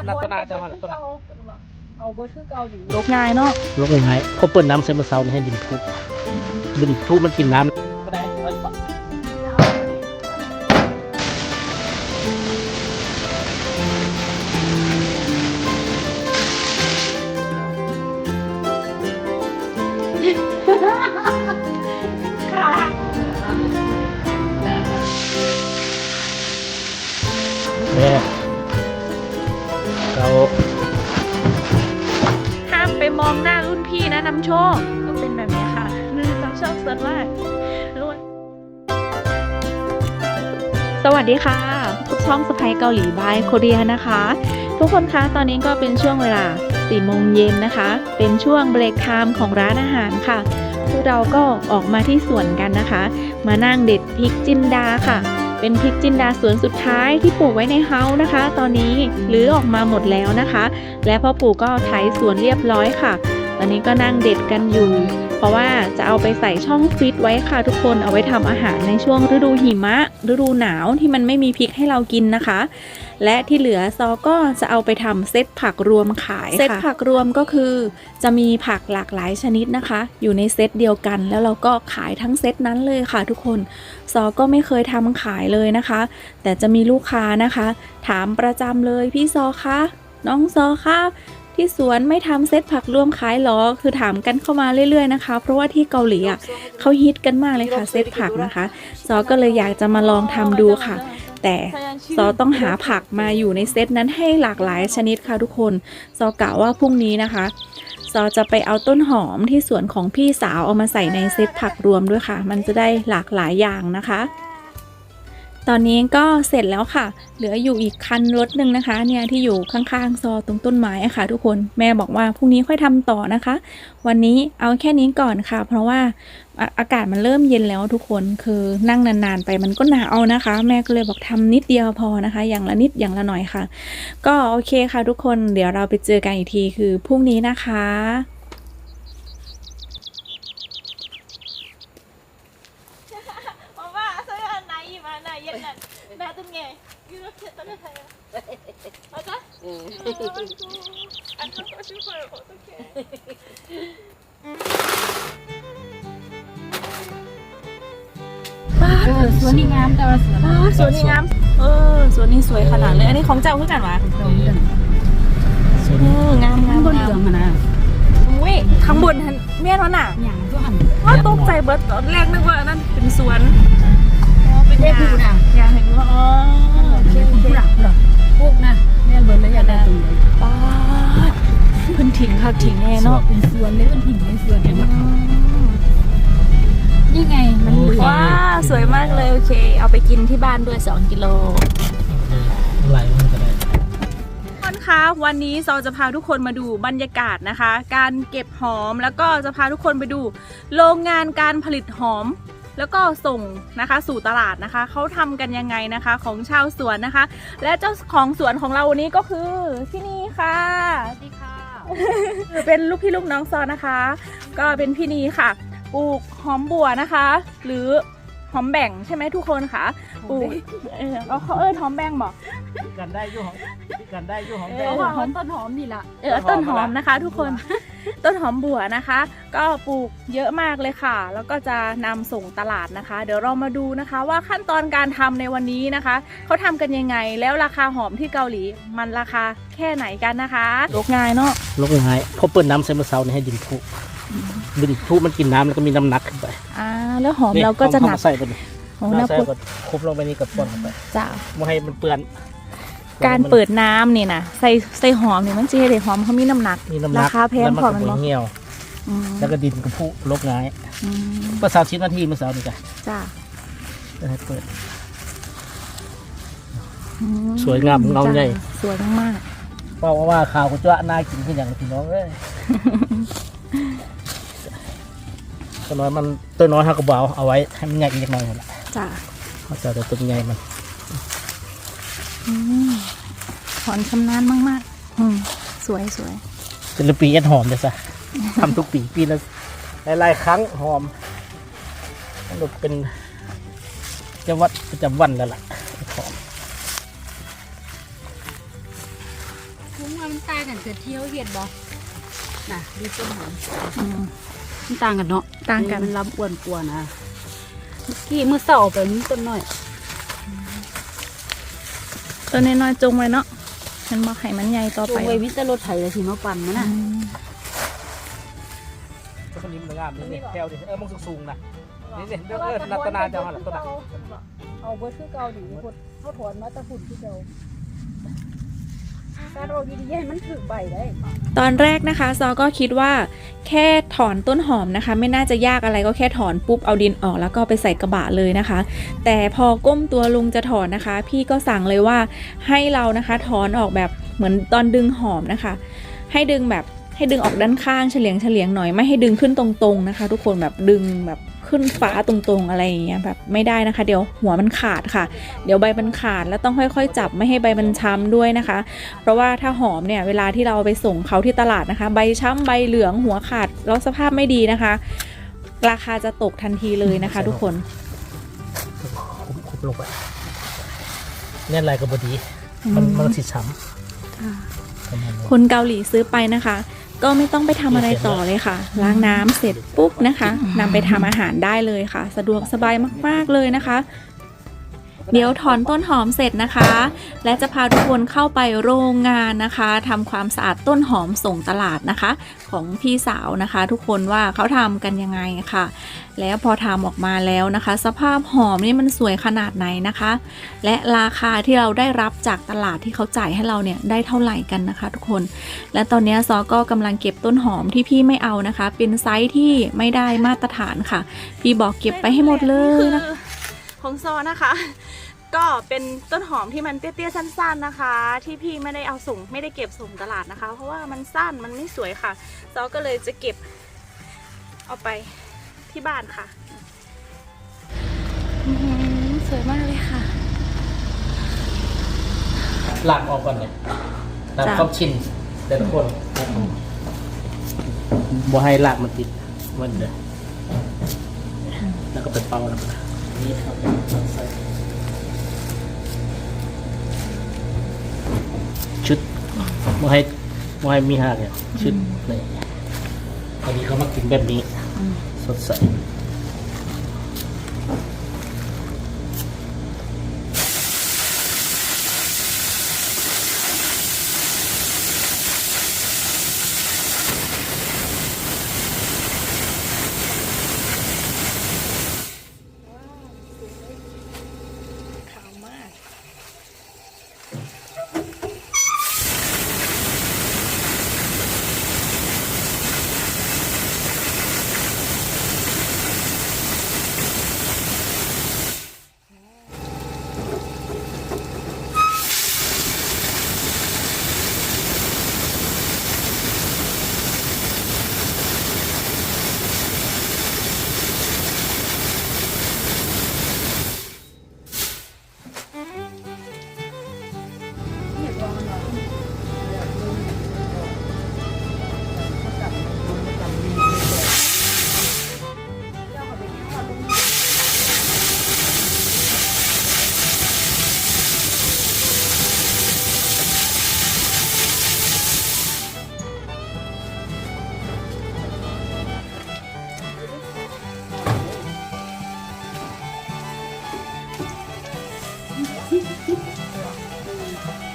อนัตนาจะมานัตนาเอาเบอร์คือเก่าอยู่ลกง่ายเนาะลกยังไงเขาเปิดน้ำเซมเบอร์เซาให้ดินทุบดินทุบมันกินน้ำก็ได้ ห้ามไปมองหน้ารุ่นพี่นะน้ำโชคต้องเป็นแบบนี้ค่ะนี่นำโชคสุดมากรู้ไหมสวัสดีค่ะพบกับช่องสไปเกาหลีบายโคเรียนะคะ ทุกคนคะตอนนี้ก็เป็นช่วงเวลา4โมงเย็นนะคะ เป็นช่วงเบรกไทม์ของร้านอาหารค่ะพวกเราก็ออกมาที่สวนกันนะคะ มานั่งเด็ดพริกจินดาค่ะ เป็นพริกจินดาสวนสุดท้ายที่ปลูกไว้ในเฮาส์นะคะ ตอนนี้รื้อออกมาหมดแล้วนะคะ และพ่อปู่ก็ไถสวนเรียบร้อยค่ะ อนนี้ก็นั่งเด็ดกันอยู่ เพราะว่าจะเอาไปใส่ช่องฟรีซไว้ค่ะทุกคนเอาไว้ทำอาหารในช่วงฤดูหิมะ ฤดูหนาวที่มันไม่มีพริกให้เรากินนะคะ และที่เหลือซอก็จะเอาไปทำเซตผักรวมขายค่ะเซตผักรวมก็คือ จะมีผักหลากหลายชนิดนะคะ อยู่ในเซตเดียวกัน แล้วเราก็ขายทั้งเซตนั้นเลยค่ะทุกคนซอก็ไม่เคยทำขายเลยนะคะ แต่จะมีลูกค้านะคะ ถามประจำเลยพี่ซอคะน้องซอคะ ที่สวนไม่ทำเซตผักรวมขายหรอ คือถามกันเข้ามาเรื่อยๆนะคะ เพราะว่าที่เกาหลีอะเขาฮิตกันมากเลยค่ะเซตผักนะคะ ซอก็เลยอยากจะมาลองทำดูค่ะ แต่ซอต้องหาผักมาอยู่ในเซตนั้นให้หลากหลายชนิดค่ะทุกคน ซอกะว่าพรุ่งนี้นะคะ ซอจะไปเอาต้นหอมที่สวนของพี่สาวเอามาใส่ในเซตผักรวมด้วยค่ะ มันจะได้หลากหลายอย่างนะคะ ตอนนี้ก็เสร็จแล้วค่ะ เหลืออยู่อีกคันรถหนึ่งนะคะเนี่ยที่อยู่ข้างๆ ซอตรงต้นไม้อะค่ะ ทุกคนแม่บอกว่าพรุ่งนี้ค่อยทำต่อนะคะ วันนี้เอาแค่นี้ก่อนค่ะ เพราะว่าอากาศมันเริ่มเย็นแล้วทุกคนคือนั่งนานๆไปมันก็หนาวนะคะ แม่ก็เลยบอกทำนิดเดียวพอนะคะ อย่างละนิดอย่างละหน่อยค่ะ ก็โอเคค่ะทุกคนเดี๋ยวเราไปเจอกันอีกทีคือพรุ่งนี้นะคะ 맞아? 응 안 갖고 싶어요 어떡해 เออสวนนี่งามแต่ว่าสวน สวนนี้งามเออสวนนี้สวยขนาดเลย อันนี้ของเจ้าคือกันวะ เราเรื่อง ส่วน เอองามงาม บน งา เรื ม องอะนะ อุ้ยข้างบนทันเมียนวะน่ะ อย่างตัวหัน ว่าตกใจเบิร์ดตอนแรกนึกว่าอันนั่นเป็นสวนอ๋อเป็น ได้ ยา พูนะ ยาเห็นว่าอ๋อโอเ คโอเคผู้หลักหรอพวกนะแม่เบิร์ดเลยอยากได้ตรงไหนป้าดเพิ่นถิงค่ะถิงแน่เนาะเป็นสวนเลยเป็นหินในสวนเนี่ยนี่ไงมันเหลือว้าสวยมากเลยโอเค เอาไปกินที่บ้านด้วย 2 กิโล ไหลมันก็ได้ทุกคนคะวันนี้เราจะพาทุกคนมาดูบรรยากาศนะคะ การเก็บหอมแล้วก็จะพาทุกคนไปดู โรงงานการผลิตหอม แล้วก็ส่งนะคะสู่ตลาดนะคะเขาทำกันยังไงนะคะของชาวสวนนะคะ และเจ้าของสวนของเราวันนี้ก็คือที่นี่ค่ะสวัสดีค่ะเป็นลูกพี่ลูกน้องซอนนะคะ ก็เป็นพี่นีค่ะปลูกหอมบัวนะคะ หรือหอมแบ่งใช่ไหมทุกคนคะปลูกเออเอาเขาเอ้ยหอมแบ่งบอกกันได้อยู่ของกันได้อยู่ของเอได้อเพราะว่าเขาต้นหอมนี่ล่ะเออต้นหอมนะคะ ทุกคน ต้นหอมบัวนะคะ ก็ปลูกเยอะมากเลยค่ะ แล้วก็จะนำส่งตลาดนะคะ เดี๋ยวเรามาดูนะคะ ว่าขั้นตอนการทำในวันนี้นะคะเขาทำกันยังไง แล้วราคาหอมที่เกาหลี มันราคาแค่ไหนกันนะคะลกง่ายเนาะลกยังไงเขาเปิดน้ำเซมเบอร์เซาให้ดินทุบดินทุบมันกินน้ำแล้วก็มีน้ำหนักขึ้นไปอ่าแล้วหอมเราก็จะหนักเอามาใส่ไปเลยโอ้เอาน่าใส่พูดก็คุบลงไปนี่กับป้อนเข้าไปจ้าไม่ให้มันเปื้อน การเปิดน้ำนี่นะใส่ใส่หอมเนี่ยมันจะให้หอมเขามีน้ำหนักมีน้ำหนักราคาแพงล้วมันกว่าก็มันบ่บ่เหี่ยวอืมแล้วก็ดินกับผู้ลกง่ายอืมเมื่อสามสิบนาทีเมื่อสาวนี่จ้ะจ้าจะให้เปิดอืมสวยงามเงาใหญ่จ้สวยมากเพราะว่าข่าวก็จะน่ากินขึ้นอย่างพี่น้องเอ้ยตัวน้อยมันตัวน้อยหักกระเบาเอาไว้ให้มันใหญ่อีกหน่อยนั่นแหละๆจ้าเขาจะเอาตัวใหญ่มันอืม ถอนชำนาญมากๆ อืมสวยสวยศิลปีเอ็ดหอมเลยซะทำทุกปีปีละหลายๆครั้งหอมมันก็เป็นจะวัดประจำวันแล้วล่ะเอ็ดหอมคุ้งว่ามันต่างกันเกิดเที่ยวเห็ดบ่น่ะดูต้นหอมมันต่างกันเนาะต่างกัน มันลำอ้วนกว่านะเมื่อกี้มือเสาไปนี้ต้นน้อยตัวน้อยๆจงไว้เนาะ มันบอกให้มันใหญ่ต่อจไปงไว้มิตรรถไถเลยสิมาปั่นมันน่ะต้นนี้มันงามนี่นี่แถวดิเออมันสูงๆนะนี่สิเออนัตนาจะมาหลัต้นน่ะเอาเบิดคือเก่าดิพดเขาถอนมาแตะฝุ่นที่เก่า การาดีๆให้มันถือใบได้ตอนแรกนะคะซอก็คิดว่าแค่ถอนต้นหอมนะคะ ไม่น่าจะยากอะไรก็แค่ถอนปุ๊บเอาดินออกแล้วก็ไปใส่กระบะเลยนะคะ แต่พอก้มตัวลุงจะถอนนะคะ พี่ก็สั่งเลยว่าให้เรานะคะถอนออกแบบเหมือนตอนดึงหอมนะคะ ให้ดึงแบบ ให้ดึงออกด้านข้างเฉลียงเฉลียงหน่อยไม่ให้ดึงขึ้นตรงๆนะคะ ทุกคนแบบดึงแบบขึ้นฟ้าตรงๆอะไรอย่างเงี้ยแบบไม่ได้นะคะ เดี๋ยวหัวมันขาดค่ะ เดี๋ยวใบมันขาดแล้วต้องค่อยๆ จับไม่ให้ใบมันช้ำด้วยนะคะ เพราะว่าถ้าหอมเนี่ยเวลาที่เราเอาไปส่งเขาที่ตลาดนะคะ ใบช้ำใบเหลืองหัวขาดแล้วสภาพไม่ดีนะคะ ราคาจะตกทันทีเลยนะคะ ทุกคนคุบคุบลงไปเนี่ยอะไรกับบดีมันมันสิช้ำประมาณนั้นคนเกาหลีซื้อไปนะคะ ก็ไม่ต้องไปทำอะไรต่อเลยค่ะ ล้างน้ำเสร็จปุ๊บนะคะนำไปทำอาหารได้เลยค่ะ สะดวกสบายมาก ๆเลยนะคะ เดี๋ยวถอนต้นหอมเสร็จนะคะ และจะพาทุกคนเข้าไปโรงงานนะคะทำความสะอาดต้นหอมส่งตลาดนะคะ ของพี่สาวนะคะ ทุกคนว่าเขาทำกันยังไงค่ะ แล้วพอทำออกมาแล้วนะคะ สภาพหอมนี่มันสวยขนาดไหนนะคะ และราคาที่เราได้รับจากตลาดที่เขาจ่ายให้เราเนี่ยได้เท่าไหร่กันนะคะ ทุกคน และตอนนี้ซอก็กำลังเก็บต้นหอมที่พี่ไม่เอานะคะ เป็นไซส์ที่ไม่ได้มาตรฐานค่ะ พี่บอกเก็บไปให้หมดเลยนะ ของซอนะคะ ก็เป็นต้นหอมที่มันเตี้ยๆสั้น ๆนะคะ ที่พี่ไม่ได้เอาส่งไม่ได้เก็บส่งตลาดนะคะ เพราะว่ามันสั้นมันไม่สวยค่ะซอก็เลยจะเก็บเอาไปที่บ้านค่ะสวยมากเลยค่ะหลากออกก่อนเนี่ยตามจ้ะความชินแต่ละคนบ่ให้หลากมันติดมันเด้อแล้วก็ไปเป่าแล้วก็ นี่ครับใส่ชุดบ่ให้บ่ให้มีหักเนี่ยชุดนี่อันนี้เขามากินแบบนี้ สดใส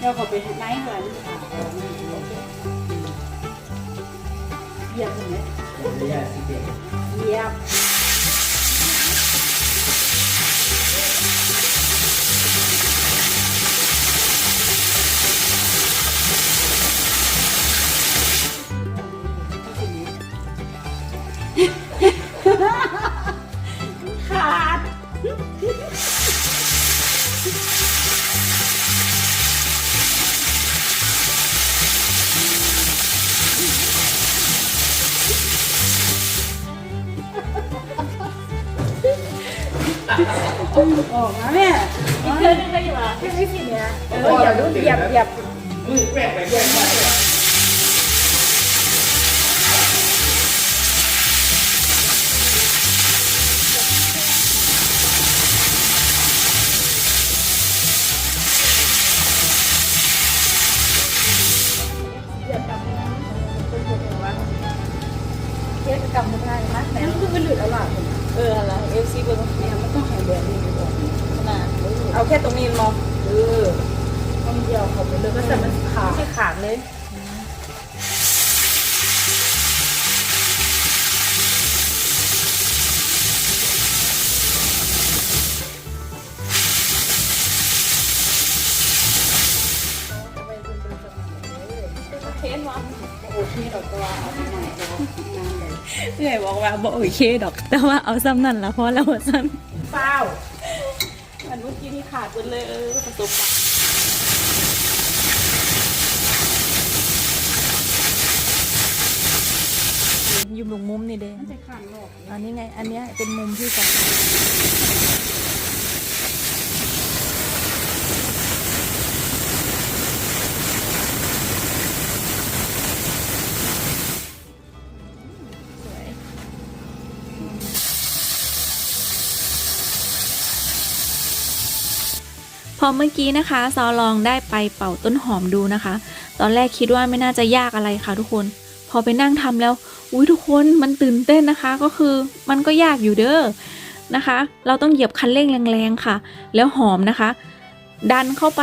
เราก็ไปไล่หัวนี่ค่ะเหยียบเลยเหยียบ ออกมาแม่อีกเพื่อนนึงได้อยู่อะไม่ไม่สิเนี่ยเอออย่าดูเหยียบเหยียบอย่ากำนะเป็นคนอย่างว่าเทียบกำไม่ได้นะแต่มันคือเป็นหลุดเอาล่ะ อออะไรเอฟซีเบอร์เนี่ยมันต้องหายแบบนี้ดีกว่าขนาดเอาแค่ตรงนี้มองเออต้องเดียวเขาไปเลยก็แต่มันขาดไม่ขาดเลย เทนวะโอเคดอกตัวเอาที่ไหนตัวงานเลยเอื่อยบอกว่าบ่โอเคดอก แต่ว่าเอาซ้ำนั่นละเพราะเราซ้ำเปล่ามันเมื่อกี้ที่ขาดหมดเลยเออประสบการณ์อยู่มุมมุมนี่เด้จะขันหรอกอันนี้ไง อันเนี้ยเป็นมุมที่สอง พอเมื่อกี้นะคะซอลองได้ไปเป่าต้นหอมดูนะคะ ตอนแรกคิดว่าไม่น่าจะยากอะไรค่ะทุกคน พอไปนั่งทำแล้วอุ้ยทุกคนมันตื่นเต้นนะคะ ก็คือมันก็ยากอยู่เด้อนะคะ เราต้องเหยียบคันเร่งแรงๆค่ะ แล้วหอมนะคะ ดันเข้าไป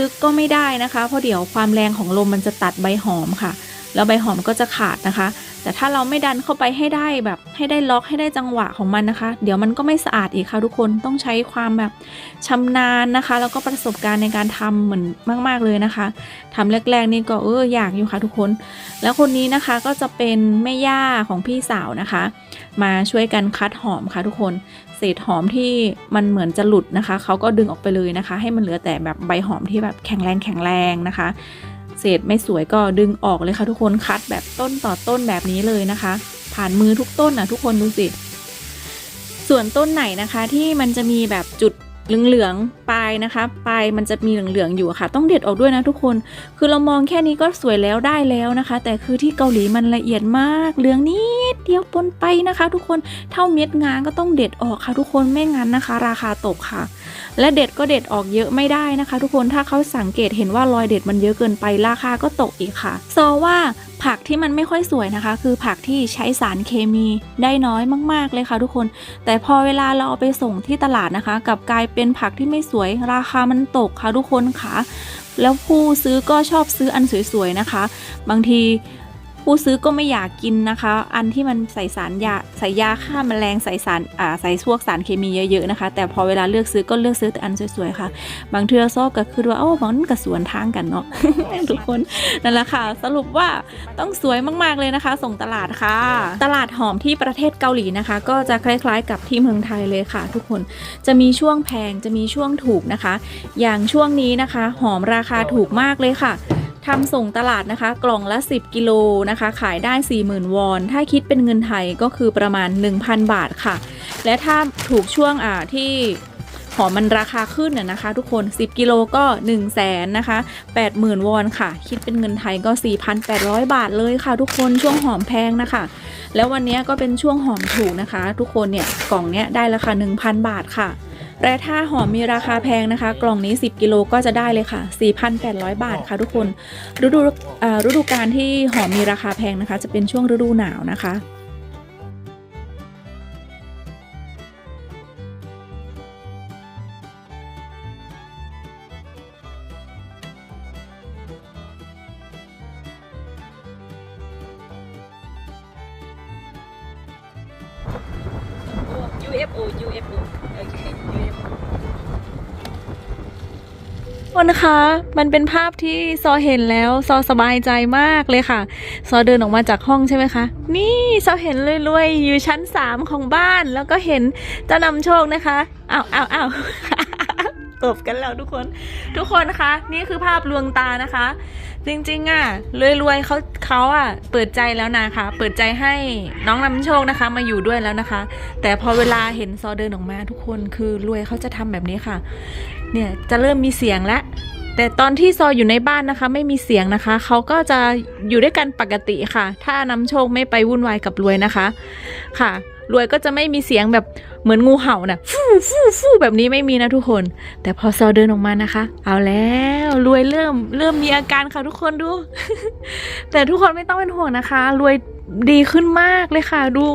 ลึกๆก็ไม่ได้นะคะ เพราะเดี๋ยวความแรงของลมมันจะตัดใบหอมค่ะ แล้วใบหอมก็จะขาดนะคะ แต่ถ้าเราไม่ดันเข้าไปให้ได้แบบให้ได้ล็อกให้ได้จังหวะของมันนะคะ เดี๋ยวมันก็ไม่สะอาดอีกค่ะทุกคนต้องใช้ความแบบชำนาญนะคะ แล้วก็ประสบการณ์ในการทำเหมือนมาก ๆเลยนะคะทำแรกๆนี่ก็เอออยากอยู่ค่ะทุกคน แล้วคนนี้นะคะก็จะเป็นแม่ย่าของพี่สาวนะคะ มาช่วยกันคัดหอมค่ะทุกคนเศษหอมที่มันเหมือนจะหลุดนะคะเขาก็ดึงออกไปเลยนะคะ ให้มันเหลือแต่แบบใบหอมที่แบบแข็งแรงแข็งแรงนะคะ เศษไม่สวยก็ดึงออกเลยค่ะทุกคนคัดแบบต้นต่อต้นแบบนี้เลยนะคะ ผ่านมือทุกต้นนะทุกคนดูสิ ส่วนต้นไหนนะคะที่มันจะมีแบบจุดเหลืองๆปลายนะคะปลายมันจะมีเหลืองๆอยู่ค่ะ ต้องเด็ดออกด้วยนะทุกคน คือเรามองแค่นี้ก็สวยแล้วได้แล้วนะคะ แต่คือที่เกาหลีมันละเอียดมาก เหลืองนิดเดียวปนไปนะคะ ทุกคนเท่าเม็ดงานก็ต้องเด็ดออกค่ะ ทุกคนไม่งั้นนะคะ ราคาตกค่ะ และเด็ดก็เด็ดออกเยอะไม่ได้นะคะ ทุกคนถ้าเขาสังเกตเห็นว่ารอยเด็ดมันเยอะเกินไปราคาก็ตกอีกค่ะโซว่าผักที่มันไม่ค่อยสวยนะคะ คือผักที่ใช้สารเคมีได้น้อยมาก ๆ เลยค่ะทุกคน แต่พอเวลาเราเอาไปส่งที่ตลาดนะคะ กับกลายเป็นผักที่ไม่สวย ราคามันตกค่ะทุกคนค่ะ แล้วผู้ซื้อก็ชอบซื้ออันสวยๆนะคะ บางที ผู้ซื้อก็ไม่อยากกินนะคะ อันที่มันใส่สารยาใส่ยาฆ่าแมลงใส่สารอ่าใส่พวกสารเคมีเยอะๆนะคะ แต่พอเวลาเลือกซื้อก็เลือกซื้อแต่อันสวยๆค่ะ บางเทือซอกก็คือว่าโอ้มันก็สวนทางกันเนาะทุกคนนั่นแหละค่ะ สรุปว่าต้องสวยมากๆเลยนะคะ ส่งตลาดค่ะ ตลาดหอมที่ประเทศเกาหลีนะคะ ก็จะคล้ายๆ กับที่เมืองไทยเลยค่ะ ทุกคนจะมีช่วงแพงจะมีช่วงถูกนะคะ อย่างช่วงนี้นะคะ หอมราคาถูกมากเลยค่ะ ทำส่งตลาดนะคะ กล่องละ 10 กิโลนะคะ ขายได้ 40,000 วอน ถ้าคิดเป็นเงินไทยก็คือประมาณ 1,000 บาทค่ะ และถ้าถูกช่วงอ่าที่หอมมันราคาขึ้นน่ะนะคะ ทุกคน 10 กิโลก็ 1 0 0 0 0แสนนะคะ 80,000 วอนค่ะ คิดเป็นเงินไทยก็ 4,800 บาทเลยค่ะ ทุกคนช่วงหอมแพงนะคะ แล้ววันนี้ก็เป็นช่วงหอมถูกนะคะ ทุกคนเนี่ยกล่องเนี้ยได้ราคา 1,000 บาทค่ะ และถ้าหอมมีราคาแพงนะคะ กล่องนี้ 10 กิโลก็จะได้เลยค่ะ 4,800 บาทค่ะทุกคนฤดูฤดูการที่หอมมีราคาแพงนะคะ จะเป็นช่วงฤดูหนาวนะคะ คนนะคะมันเป็นภาพที่ซอเห็นแล้วซอสบายใจมากเลยค่ะ ซอเดินออกมาจากห้องใช่ไหมคะ นี่ซอเห็นรวยๆอยู่ชั้น3ของบ้าน แล้วก็เห็นเจ้านำโชคนะคะอ้าวอ้าวอ้าวตบกันแล้วทุกคน ทุกคนคะนี่คือภาพลวงตานะคะ จริงๆอะรวยๆเขาเขาอะ เปิดใจแล้วนะคะ เปิดใจให้น้องนำโชคนะคะ มาอยู่ด้วยแล้วนะคะ แต่พอเวลาเห็นซอเดินออกมาทุกคนคือรวยเขาจะทำแบบนี้ค่ะ เนี่ยจะเริ่มมีเสียงแล้วแต่ตอนที่ซออยู่ในบ้านนะคะ ไม่มีเสียงนะคะ เขาก็จะอยู่ด้วยกันปกติค่ะ ถ้านำโชคไม่ไปวุ่นวายกับรวยนะคะ ค่ะ รวยก็จะไม่มีเสียงแบบเหมือนงูเห่านะ่ะฟู่ฟู่ฟู่แบบนี้ไม่มีนะทุกคน แต่พอซอเดินออกมานะคะ เอาแล้วรวยเริ่มเริ่มมีอาการค่ะทุกคนดู แต่ทุกคนไม่ต้องเป็นห่วงนะคะ รวยดีขึ้นมากเลยค่ะ ดู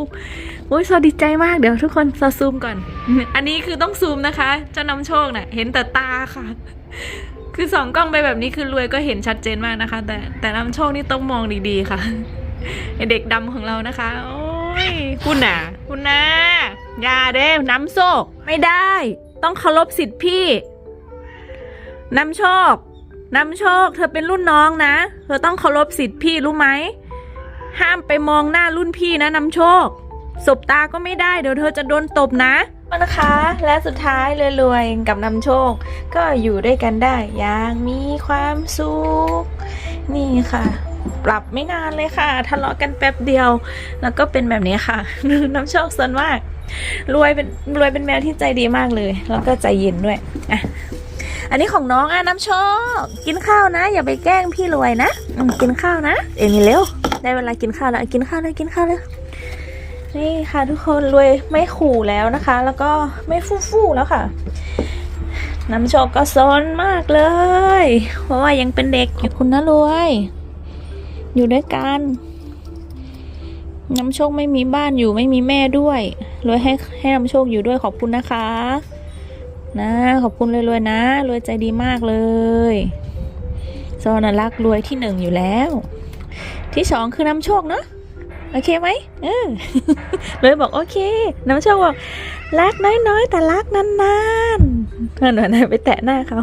อ้ยซอดีใจมากเดี๋ยวทุกคนซอซูมก่อน อันนี้คือต้องซูมนะคะเจะนำโชคน่ะ เห็นแต่ตาค่ะ คือสองกล้องไปแบบนี้คือรวยก็เห็นชัดเจนมากนะคะ แต่แต่นำโชคนี่ต้องมองดีๆค่ะเด็กดำของเรานะคะ โอ้ยคุณน่ะคุณน่ะอย่าเด้น้ำโชคไม่ได้ ต้องเคารพสิทธิ์พี่น้ำโชคนำโชค เธอเป็นรุ่นน้องนะ เธอต้องเคารพสิทธิ์พี่รู้ไหม ห้ามไปมองหน้ารุ่นพี่นะนำโชค สบตาก็ไม่ได้เดี๋ยวเธอจะโดนตบนะนะคะ และสุดท้ายรวยๆกับนำโชค ก็อยู่ด้วยกันได้อย่างมีความสุขนี่ค่ะปรับไม่นานเลยค่ะ ทะเลาะกันแป๊บเดียว แล้วก็เป็นแบบนี้ค่ะ น้ำโชคสนมาก รวยเป็นรวยเป็นแมวที่ใจดีมากเลย แล้วก็ใจเย็นด้วยอะอันนี้ของน้องอะน้ำโชค กินข้าวนะ อย่าไปแกล้งพี่รวยนะกินข้าวนะ เอ็นี่เร็วได้เวลากินข้าวแล้วกินข้าวเลยกินข้าวเลย นี่ค่ะทุกคนรวยไม่ขู่แล้วนะคะ แล้วก็ไม่ฟู่ฟู่แล้วค่ะ น้ำโชคก็ซนมากเลย เพราะว่ายังเป็นเด็กอยู่คุณนะรวย อยู่ด้วยกัน น้ำโชคไม่มีบ้านอยู่ไม่มีแม่ด้วยรวยให้ให้น้ำโชคอยู่ด้วยขอบคุณนะคะ นะ ขอบคุณรวยๆนะรวยใจดีมากเลยโซนรักรวยที่หนึ่งอยู่แล้ว ที่สองคือน้ำโชคเนาะ โอเคไหมเออเลยบอกโอเค น้ำโชคบอกรักน้อยๆ แต่รักนานๆนั่อนน่ะไปแตะหน้าเขา